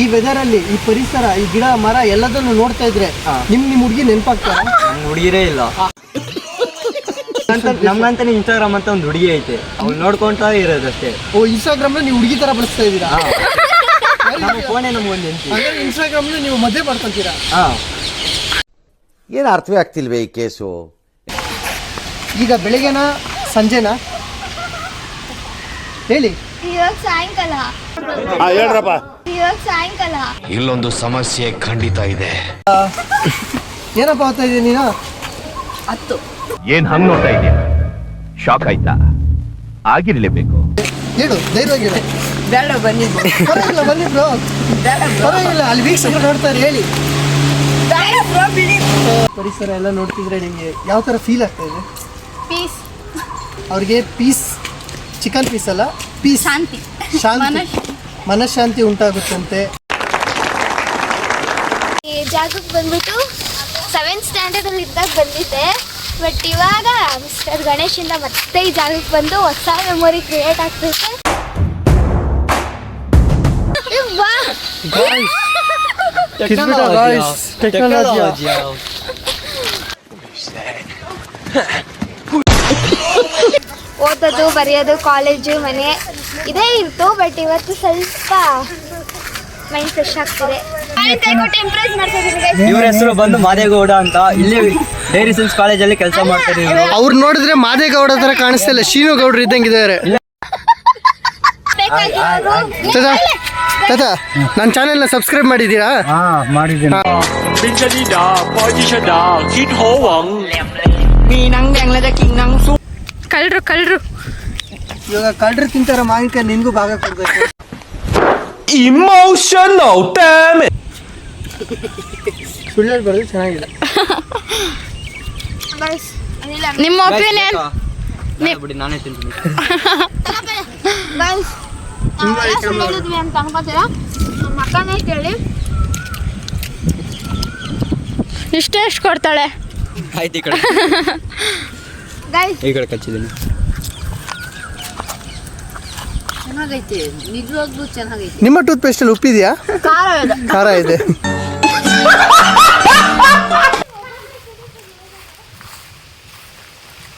ಈ ವೆದರ್ ಅಲ್ಲಿ ಈ ಪರಿಸರ ಈ ಗಿಡ ಮರ ಎಲ್ಲದನ್ನು ನೋಡ್ತಾ ಇದ್ರೆ. ನಿಮ್ ನಿಮ್ ಹುಡುಗಿ ನೆನಪಾಗ್ತಾರ? ನಮ್ ಹುಡುಗಿರೇ ಇಲ್ಲ. ನಮ್ಮಂತ ನಮ್ಗಂತಾನೆ ಇನ್ಸ್ಟಾಗ್ರಾಮ್ ಅಂತ ಒಂದು ಹುಡುಗಿ ಐತೆ. ಅವ್ಳು ನೋಡ್ಕೊಂತ ಇರೋದಷ್ಟೇ. ಓ ಇನ್ಸ್ಟಾಗ್ರಾಮ್ ನೀವು ಹುಡುಗಿ ತರ ಬಳಸ್ತಾ ಇದ್ದೀರಾ? ನಮ್ಮ ಫೋನೇ ನಮ್ಗೊಂದು ಇನ್ಸ್ಟಾಗ್ರಾಮ್ ನೀವು ಮದುವೆ ಮಾಡ್ಕೊಂತೀರಾ ಹಾ. ಏನು ಅರ್ಥವೇ ಆಗ್ತಿಲ್ವೇ ಈ ಕೇಸು? ಈಗ ಬೆಳಿಗ್ಗೆನಾ ಸಂಜೆನಾ? ಹೇಳಿ. ಇವಾಗ ಸಾಯಂಕಾಲ. ಇವಾಗ ಸಾಯಂಕಾಲ. ಇಲ್ಲೊಂದು ಸಮಸ್ಯೆ ಖಂಡಿತ ಇದೆ. ಏನಪ್ಪ ಓದ್ತಾ ಇದೀಯ ನೀನು? ಏನ್ ಹಂಗ್ ನೋಡ್ತಾ ಇದೀಯ? ಶಾಕ್ ಆಯ್ತಾ? ಆಗಿರ್ಲೇಬೇಕು. ಹೇಳು ಧೈರ್ಯವಾಗಿ ಹೇಳು. ಬೇಡ ಬನ್ನಿ. ಪರವಾಗಿಲ್ಲ ಬನ್ನಿ ಬ್ರೋ ಪರವಾಗಿಲ್ಲ ಅಲ್ಲಿ ವೀಕ್ಷಕರು ನೋಡ್ತಾರೆ ಹೇಳಿ. ಪರಿಸರ ಎಲ್ಲ ನೋಡ್ತಿದ್ರೆ ನಿಮಗೆ ಯಾವ ಥರ ಫೀಲ್ ಆಗ್ತಾ ಇದೆ? ಪೀಸ್ ಅವ್ರಿಗೆ ಪೀಸ್ ಚಿಕನ್ ಪೀಸ್ ಅಲ್ಲ? ಪೀಸ್ ಶಾಂತಿ ಶಾಂತಿ ಮನಃಶಾಂತಿ ಉಂಟಾಗುತ್ತಂತೆ ಈ ಜಾಗಕ್ಕೆ ಬಂದ್ಬಿಟ್ಟು ಸೆವೆಂತ್ ಸ್ಟ್ಯಾಂಡರ್ಡ್ ಅಲ್ಲಿ ಇದ್ದಾಗ ಬಂದಿದ್ದೆ ಬಟ್ ಇವಾಗ ಮಿಸ್ಟರ್ ಗಣೇಶಿಂದ ಮತ್ತೆ ಈ ಜಾಗಕ್ಕೆ ಬಂದು ಹೊಸ ಮೆಮೊರಿ ಕ್ರಿಯೇಟ್ ಆಗ್ತೈತೆ ಏ, ವಾ! ಟೆಕ್ನಾಲಜಿ ಓದೋದು ಬರೆಯೋದು ಕಾಲೇಜು ಮನೆ ಇದೇ ಇತ್ತು ಬಟ್ ಇವತ್ತು ಸ್ವಲ್ಪ ಮೈಂಡ್ ಫ್ರೆಶ್ ಆಗ್ತಿದೆ. ಇವ್ರ ಹೆಸರು ಬಂದು ಮಾದೇಗೌಡ ಅಂತ. ಇಲ್ಲಿ ಡೈರಿ ಸೈನ್ಸ್ ಕಾಲೇಜಲ್ಲಿ ಕೆಲಸ ಮಾಡ್ತಾರೆ ಅವ್ರು ನೋಡಿದ್ರೆ ಮಾದೇಗೌಡ ತರ ಕಾಣಿಸ್ತಿಲ್ಲ ಶೀನು ಗೌಡ್ರು ಇದ್ದಂಗಿದ್ದಾರೆ ತದಾ ನನ್ನ ಚಾನೆಲ್ನ ಸಬ್ಸ್ಕ್ರೈಬ್ ಮಾಡಿದ್ದೀರಾ? ಮಾಡಿದ್ದೀನಿ. ನೀ ನಂಗೆ ಕಿಂಗ್ ನಂಗೆ ಕಳ್ಳರು ಕಳ್ಳರು. ಇವಾಗ ಕಳ್ಳರು ತಿಂತಾರ ಮಾವಿನಕಾಯಿ ನಿನ್ಗೂ ಭಾಗ ಕೊಡ್ಬೇಕು. ಇಮೋಷನಲ್ ಡ್ಯಾಮೇಜ್ ಸುಳ್ಳಲ್ಲಿ ಬರೋದು ಚೆನ್ನಾಗಿದೆ. ನಿಮ್ಮ ಒಪಿನಿಯನ್ ಬಿಡಿ ನಾನೇ ತಿಂತೀನಿ. ಕೇಳಿ ಇಷ್ಟೇ ಕೊಡ್ತಾಳೆ. ಆಯ್ತು ಈ ಕಡೆ. ಈ ಕಡೆ ಕಚ್ಚಿದ್ದೀನಿ. ಚೆನ್ನಾಗೈತೆ. ನಿಜವಾಗ್ಲೂ ಚೆನ್ನಾಗೈತೆ. ನಿಮ್ಮ ಟೂತ್ ಪೇಸ್ಟ್ ಅಲ್ಲಿ ಉಪ್ಪಿದೆಯಾ? ಖಾರ ಇದೆ. ಖಾರ ಇದೆ.